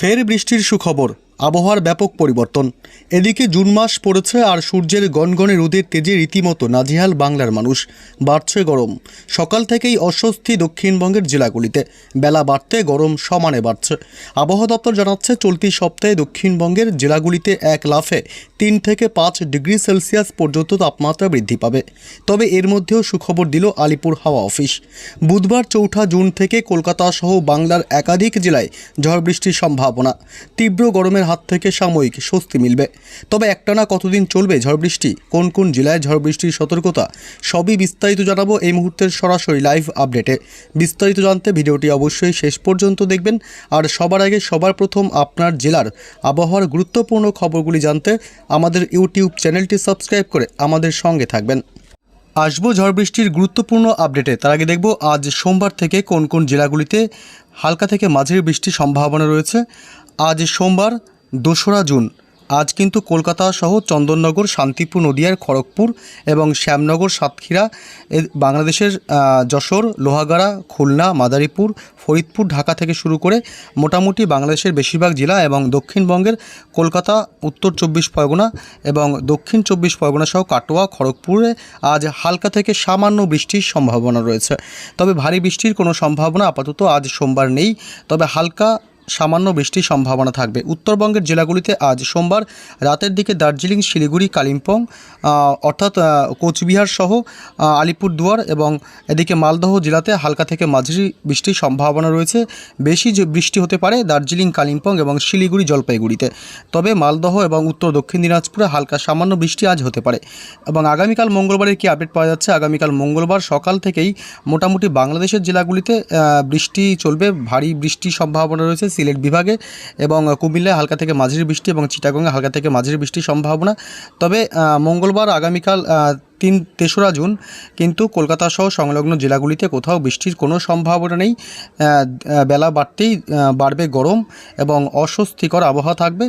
ফের বৃষ্টির সুখবর। আবহাওয়ার ব্যাপক পরিবর্তন। এদিকে জুন মাস পড়েছে আর সূর্যের গনগনে রোদের তেজে রীতিমতো নাজিহাল বাংলার মানুষ। বাড়ছে গরম। সকাল থেকেই অস্বস্তি দক্ষিণবঙ্গের জেলাগুলিতে। বেলা বাড়তে গরম সমানে বাড়ছে। আবহাওয়া দপ্তর জানাচ্ছে, চলতি সপ্তাহে দক্ষিণবঙ্গের জেলাগুলিতে এক লাফে তিন থেকে পাঁচ ডিগ্রি সেলসিয়াস পর্যন্ত তাপমাত্রা বৃদ্ধি পাবে। তবে এর মধ্যেও সুখবর দিল আলিপুর হাওয়া অফিস। বুধবার চৌঠা জুন থেকে কলকাতা সহ বাংলার একাধিক জেলায় ঝড় বৃষ্টির সম্ভাবনা। তীব্র গরমের হাত থেকে সাময়িক স্বস্তি মিলবে। তবে একটানা কতদিন চলবে ঝড় বৃষ্টি? কোন কোন জেলায় ঝড় বৃষ্টির সতর্কতা? সবই বিস্তারিত জানাব এই মুহূর্তের সরাসরি লাইভ আপডেটে। বিস্তারিত জানতে ভিডিওটি অবশ্যই শেষ পর্যন্ত দেখবেন। আর সবার আগে সবার প্রথম আপনার জেলার আবহাওয়ার গুরুত্বপূর্ণ খবরগুলি জানতে আমাদের ইউটিউব চ্যানেলটি সাবস্ক্রাইব করে আমাদের সঙ্গে থাকবেন। আসব ঝড় বৃষ্টির গুরুত্বপূর্ণ আপডেটে। তার আগে দেখব, আজ সোমবার থেকে কোন কোন জেলাগুলিতে হালকা থেকে মাঝারি বৃষ্টির সম্ভাবনা রয়েছে। আজ সোমবার দোসরা জুন। আজ কিন্তু কলকাতা সহ চন্দননগর, শান্তিপুর, নদিয়ার খড়গপুর এবং শ্যামনগর, সাতক্ষীরা বাংলাদেশের যশোর, লোহাগাড়া, খুলনা, মাদারীপুর, ফরিদপুর, ঢাকা থেকে শুরু করে মোটামুটি বাংলাদেশের বেশিরভাগ জেলা এবং দক্ষিণবঙ্গের কলকাতা, উত্তর চব্বিশ পরগনা এবং দক্ষিণ চব্বিশ পরগনা সহ কাটোয়া, খড়গপুরে আজ হালকা থেকে সামান্য বৃষ্টির সম্ভাবনা রয়েছে। তবে ভারী বৃষ্টির কোনো সম্ভাবনা আপাতত আজ সোমবার নেই। তবে হালকা সামান্য বৃষ্টির সম্ভাবনা থাকবে। উত্তরবঙ্গের জেলাগুলিতে আজ সোমবার রাতের দিকে দার্জিলিং, শিলিগুড়ি, কালিম্পং অর্থাৎ কোচবিহার সহ আলিপুরদুয়ার এবং এদিকে মালদহ জেলাতে হালকা থেকে মাঝারি বৃষ্টির সম্ভাবনা রয়েছে। বেশি বৃষ্টি হতে পারে দার্জিলিং, কালিম্পং এবং শিলিগুড়ি জলপাইগুড়িতে। তবে মালদহ এবং উত্তর দক্ষিণ দিনাজপুরে হালকা সামান্য বৃষ্টি আজ হতে পারে এবং আগামীকাল মঙ্গলবারের কি আপডেট পাওয়া যাচ্ছে? আগামীকাল মঙ্গলবার সকাল থেকেই মোটামুটি বাংলাদেশের জেলাগুলিতে বৃষ্টি চলবে। ভারী বৃষ্টির সম্ভাবনা রয়েছে। সিলেট বিভাগে এবং কুমিল্লায় হালকা থেকে মাঝারি বৃষ্টি এবং চিটাগঙ্গে হালকা থেকে মাঝারি বৃষ্টির সম্ভাবনা। তবে মঙ্গলবার আগামীকাল তিন, তেসরা জুন কিন্তু কলকাতা সহ সংলগ্ন জেলাগুলিতে কোথাও বৃষ্টির কোনো সম্ভাবনা নেই। বেলা বাড়তেই বাড়বে গরম এবং অস্বস্তিকর আবহাওয়া থাকবে।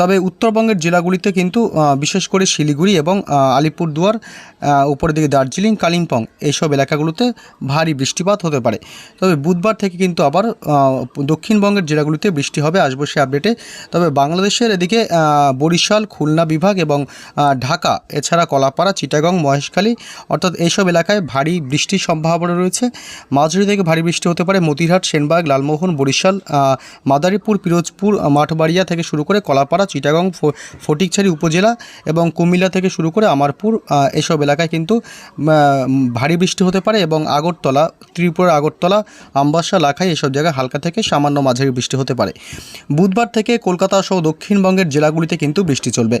তবে উত্তরবঙ্গের জেলাগুলিতে কিন্তু বিশেষ করে শিলিগুড়ি এবং আলিপুরদুয়ার উপরের দিকে দার্জিলিং, কালিম্পং এইসব এলাকাগুলোতে ভারী বৃষ্টিপাত হতে পারে। তবে বুধবার থেকে কিন্তু আবার দক্ষিণবঙ্গের জেলাগুলিতে বৃষ্টি হবে, আসব সে আপডেটে। তবে বাংলাদেশের এদিকে বরিশাল, খুলনা বিভাগ এবং ঢাকা, এছাড়া কলাপাড়া, চিটাগং, মহেশখালী অর্থাৎ এইসব এলাকায় ভারী বৃষ্টির সম্ভাবনা রয়েছে। মাঝারি থেকে ভারী বৃষ্টি হতে পারে মতিরহাট সেনবাগ, লালমোহন, বরিশাল মাদারীপুর, পিরোজপুর, মাঠবাড়িয়া থেকে শুরু করে কলাপাড়া চিটাগং ফটিকছড়ি উপজেলা এবং কুমিল্লা থেকে শুরু করে আমারপুর এসব এলাকায় কিন্তু ভারী বৃষ্টি হতে পারে এবং আগরতলা, ত্রিপুরার আগরতলা, আমবাসা, লাখাই এসব জায়গায় হালকা থেকে সামান্য মাঝারি বৃষ্টি হতে পারে। বুধবার থেকে কলকাতা সহ দক্ষিণবঙ্গের জেলাগুলিতে কিন্তু বৃষ্টি চলবে।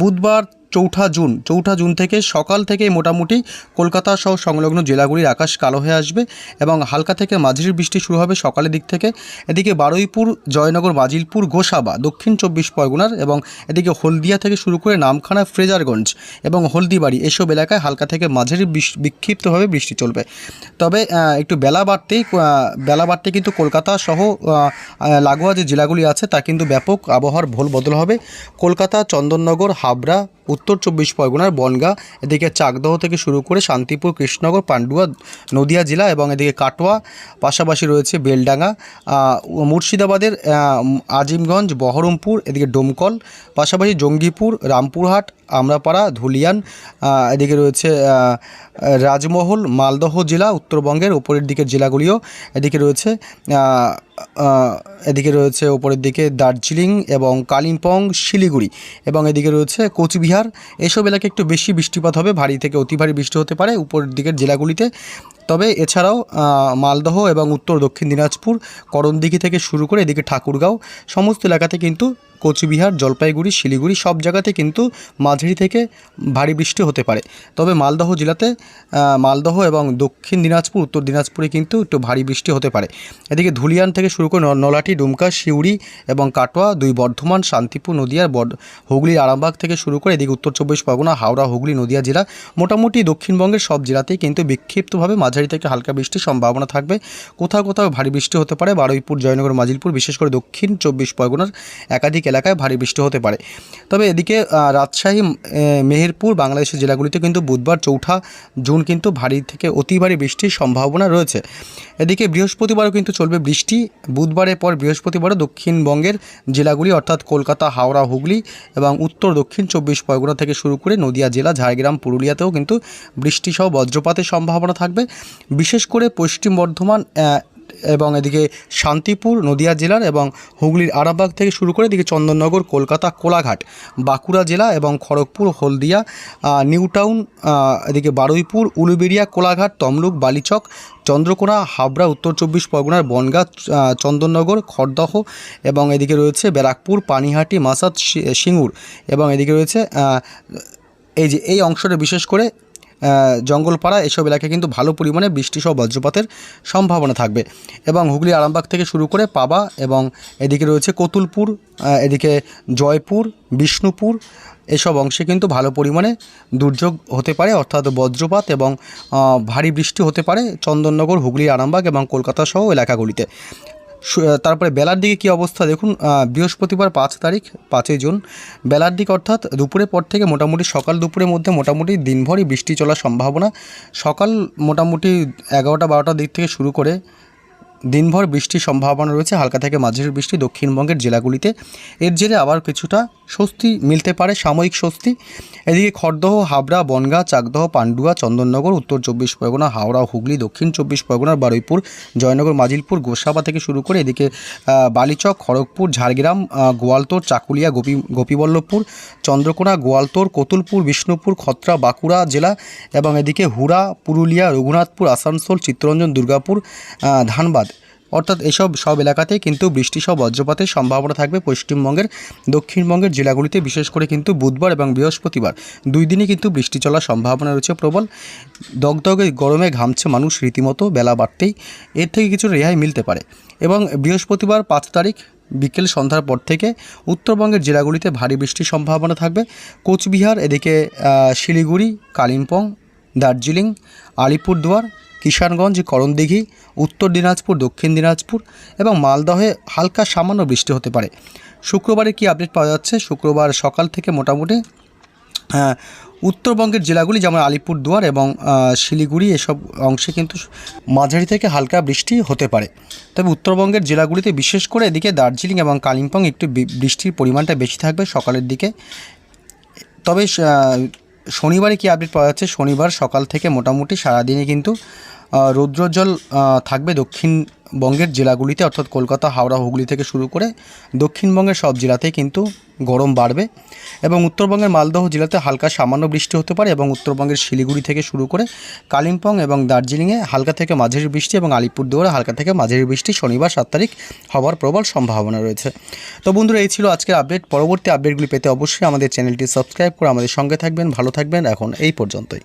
বুধবার চৌঠা জুন চৌঠা জুন থেকে সকাল থেকে মোটামুটি কলকাতা সহ সংলগ্ন জেলাগুলির আকাশ কালো হয়ে আসবে এবং হালকা থেকে মাঝারি বৃষ্টি শুরু হবে সকালের দিক থেকে। এদিকে বারুইপুর, জয়নগর, বাজিলপুর, গোসাবা, দক্ষিণ চব্বিশ পরগনার এবং এদিকে হলদিয়া থেকে শুরু করে নামখানা, ফ্রেজারগঞ্জ এবং হলদিবাড়ি এসব এলাকায় হালকা থেকে মাঝারি বিক্ষিপ্তভাবে বৃষ্টি চলবে। তবে একটু বেলা বাড়তেই বেলা বাড়তে কিন্তু কলকাতা সহ লাগোয়া যে জেলাগুলি আছে তা কিন্তু ব্যাপক আবহাওয়ার ভোল বদল হবে। কলকাতা, চন্দননগর, হাবড়া উত্তর চব্বিশ পরগনার বনগাঁ, এদিকে চাকদহ থেকে শুরু করে শান্তিপুর, কৃষ্ণনগর, পান্ডুয়া, নদিয়া জেলা এবং এদিকে কাটোয়া, পাশাপাশি রয়েছে বেলডাঙ্গা মুর্শিদাবাদের আজিমগঞ্জ, বহরমপুর, এদিকে ডোমকল, পাশাপাশি জঙ্গিপুর, রামপুরহাট, আমরাপাড়া, ধুলিয়ান এদিকে রয়েছে রাজমহল, মালদহ জেলা, উত্তরবঙ্গের উপরের দিকের জেলাগুলিও এদিকে রয়েছে এদিকে রয়েছে ওপরের দিকে দার্জিলিং এবং কালিম্পং, শিলিগুড়ি এবং এদিকে রয়েছে কোচবিহার। এসব এলাকায় একটু বেশি বৃষ্টিপাত হবে, ভারী থেকে অতি ভারী বৃষ্টি হতে পারে। উপরের দিকের জেলাগুলিতে তবে এছাড়াও মালদহ এবং উত্তর দক্ষিণ দিনাজপুর, করণদিঘি থেকে শুরু করে এদিকে ঠাকুরগাঁও সমস্ত এলাকাতে কিন্তু কোচবিহার, জলপাইগুড়ি, শিলিগুড়ি সব জায়গাতে কিন্তু মাঝারি থেকে ভারী বৃষ্টি হতে পারে। তবে মালদহ জেলাতে মালদহ এবং দক্ষিণ দিনাজপুর, উত্তর দিনাজপুরে কিন্তু একটু ভারী বৃষ্টি হতে পারে। এদিকে ধুলিয়ান থেকে শুরু করে নলাটি, ডুমকা, সিউড়ি এবং কাটোয়া, দুই বর্ধমান, শান্তিপুর, নদিয়ার বড হুগলির আরামবাগ থেকে শুরু করে এদিকে উত্তর চব্বিশ পরগনা, হাওড়া, হুগলি, নদিয়া জেলা মোটামুটি দক্ষিণবঙ্গের সব জেলাতেই কিন্তু বিক্ষিপ্তভাবে মাঝারি মাঝারি থেকে হালকা বৃষ্টির সম্ভাবনা থাকবে। কোথাও কোথাও ভারী বৃষ্টি হতে পারে। বারুইপুর, জয়নগর, মাজিলপুর, বিশেষ করে দক্ষিণ চব্বিশ পরগনার একাধিক এলাকায় ভারী বৃষ্টি হতে পারে। তবে এদিকে রাজশাহী মেহেরপুর, বাংলাদেশের জেলাগুলিতে কিন্তু বুধবার চৌঠা জুন কিন্তু ভারী থেকে অতি ভারী বৃষ্টির সম্ভাবনা রয়েছে। এদিকে বৃহস্পতিবারও কিন্তু চলবে বৃষ্টি। বুধবারের পর বৃহস্পতিবারও দক্ষিণবঙ্গের জেলাগুলি অর্থাৎ কলকাতা, হাওড়া, হুগলি এবং উত্তর দক্ষিণ চব্বিশ পরগনা থেকে শুরু করে নদিয়া জেলা, ঝাড়গ্রাম, পুরুলিয়াতেও কিন্তু বৃষ্টিসহ বজ্রপাতের সম্ভাবনা থাকবে। বিশেষ করে পশ্চিম বর্ধমান এবং এদিকে শান্তিপুর নদিয়া জেলার এবং হুগলির আরামবাগ থেকে শুরু করে এদিকে চন্দননগর কলকাতা কোলাঘাট বাঁকুড়া জেলা এবং খড়গপুর হলদিয়া আহ, নিউ টাউন আহ, এদিকে বারুইপুর উলুবেড়িয়া কোলাঘাট তমলুক বালিচক চন্দ্রকোনা হাবড়া উত্তর চব্বিশ পরগনার বনগাঁ চন্দননগর খড়দহ এবং এদিকে রয়েছে ব্যারাকপুর পানিহাটি মাসাদ সিঙ্গুর এবং এদিকে রয়েছে এই যে এই অংশটা বিশেষ করে জঙ্গলপাড়া এসব এলাকায় কিন্তু ভালো পরিমাণে বৃষ্টিসহ বজ্রপাতের সম্ভাবনা থাকবে। এবং হুগলি আরামবাগ থেকে শুরু করে পাবা এবং এদিকে রয়েছে কতুলপুর এদিকে জয়পুর, বিষ্ণুপুর, এসব অংশে কিন্তু ভালো পরিমাণে দুর্যোগ হতে পারে, অর্থাৎ বজ্রপাত এবং ভারী বৃষ্টি হতে পারে চন্দননগর, হুগলি আরামবাগ এবং কলকাতা সহ এলাকাগুলিতে। তারপরে বেলার দিকে কি অবস্থা? দেখুন বৃহস্পতিবার পাঁচ তারিখ, পাঁচই জুন। বেলার দিক অর্থাৎ দুপুরের পর থেকে মোটামুটি সকাল দুপুরের মধ্যে মোটামুটি দিনভরই বৃষ্টি চলার সম্ভাবনা। সকাল মোটামুটি এগারোটা, বারোটার দিক থেকে শুরু করে দিনভর বৃষ্টির সম্ভাবনা রয়েছে। হালকা থেকে মাঝারি বৃষ্টি দক্ষিণবঙ্গের জেলাগুলিতে। এর জেরে আবার কিছুটা স্বস্তি মিলতে পারে, সাময়িক স্বস্তি। এদিকে খড়দহ, হাবড়া, বনগাঁ, চাকদহ, পান্ডুয়া, চন্দননগর, উত্তর চব্বিশ পরগনা, হাওড়া, হুগলি, দক্ষিণ চব্বিশ পরগনার বারুইপুর, জয়নগর, মাজিলপুর, গোসাবা থেকে শুরু করে এদিকে বালিচক, খড়গপুর, ঝাড়গ্রাম গোয়ালতোর, চাকুলিয়া, গোপী, গোপীবল্লভপুর, চন্দ্রকোনা, গোয়ালতোর, কতুলপুর, বিষ্ণুপুর, খত্রা, বাঁকুড়া জেলা এবং এদিকে হুড়া, পুরুলিয়া, রঘুনাথপুর, আসানসোল, চিত্তরঞ্জন, দুর্গাপুর ধানবাদ। অর্থাৎ এসব সব এলাকাতে কিন্তু বৃষ্টি সহ বজ্রপাতের সম্ভাবনা থাকবে পশ্চিমবঙ্গের, দক্ষিণবঙ্গের জেলাগুলিতে, বিশেষ করে কিন্তু বুধবার এবং বৃহস্পতিবার। দুই দিনই কিন্তু বৃষ্টি চলার সম্ভাবনা রয়েছে প্রবল। দগদগে গরমে ঘামছে মানুষ রীতিমতো, বেলা বাড়তেই এর থেকে কিছু রেহাই মিলতে পারে। এবং বৃহস্পতিবার পাঁচ তারিখ বিকেল সন্ধ্যার পর থেকে উত্তরবঙ্গের জেলাগুলিতে ভারী বৃষ্টির সম্ভাবনা থাকবে। কোচবিহার, এদিকে শিলিগুড়ি, কালিম্পং, দার্জিলিং, আলিপুরদুয়ার কিষানগঞ্জ করণদিঘি উত্তর দিনাজপুর দক্ষিণ দিনাজপুর এবং মালদহে হালকা সামান্য বৃষ্টি হতে পারে। শুক্রবারে কি আপডেট পাওয়া যাচ্ছে? শুক্রবার সকাল থেকে মোটামুটি হ্যাঁ, উত্তরবঙ্গের জেলাগুলি যেমন আলিপুরদুয়ার এবং শিলিগুড়ি এসব অংশে কিন্তু মাঝারি থেকে হালকা বৃষ্টি হতে পারে। তবে উত্তরবঙ্গের জেলাগুলিতে বিশেষ করে এদিকে দার্জিলিং এবং কালিম্পং একটু বৃষ্টির পরিমাণটা বেশি থাকবে সকালের দিকে। তবে শনিবারে কি আপডেট পাওয়া যাচ্ছে? শনিবার সকাল থেকে মোটামুটি সারাদিনে কিন্তু রৌদ্রোজ্জ্বল থাকবে দক্ষিণবঙ্গের জেলাগুলিতে, অর্থাৎ কলকাতা, হাওড়া, হুগলি থেকে শুরু করে দক্ষিণবঙ্গের সব জেলাতেই কিন্তু গরম বাড়বে। এবং উত্তরবঙ্গের মালদহ জেলাতে হালকা সামান্য বৃষ্টি হতে পারে এবং উত্তরবঙ্গের শিলিগুড়ি থেকে শুরু করে কালিম্পং এবং দার্জিলিংয়ে হালকা থেকে মাঝারি বৃষ্টি এবং আলিপুরদুয়ারে হালকা থেকে মাঝারি বৃষ্টি শনিবার সাত তারিখ হওয়ার প্রবল সম্ভাবনা রয়েছে। তো বন্ধুরা, এই ছিল আজকের আপডেট। পরবর্তী আপডেটগুলি পেতে অবশ্যই আমাদের চ্যানেলটি সাবস্ক্রাইব করে আমাদের সঙ্গে থাকবেন, ভালো থাকবেন। এখন এই পর্যন্তই।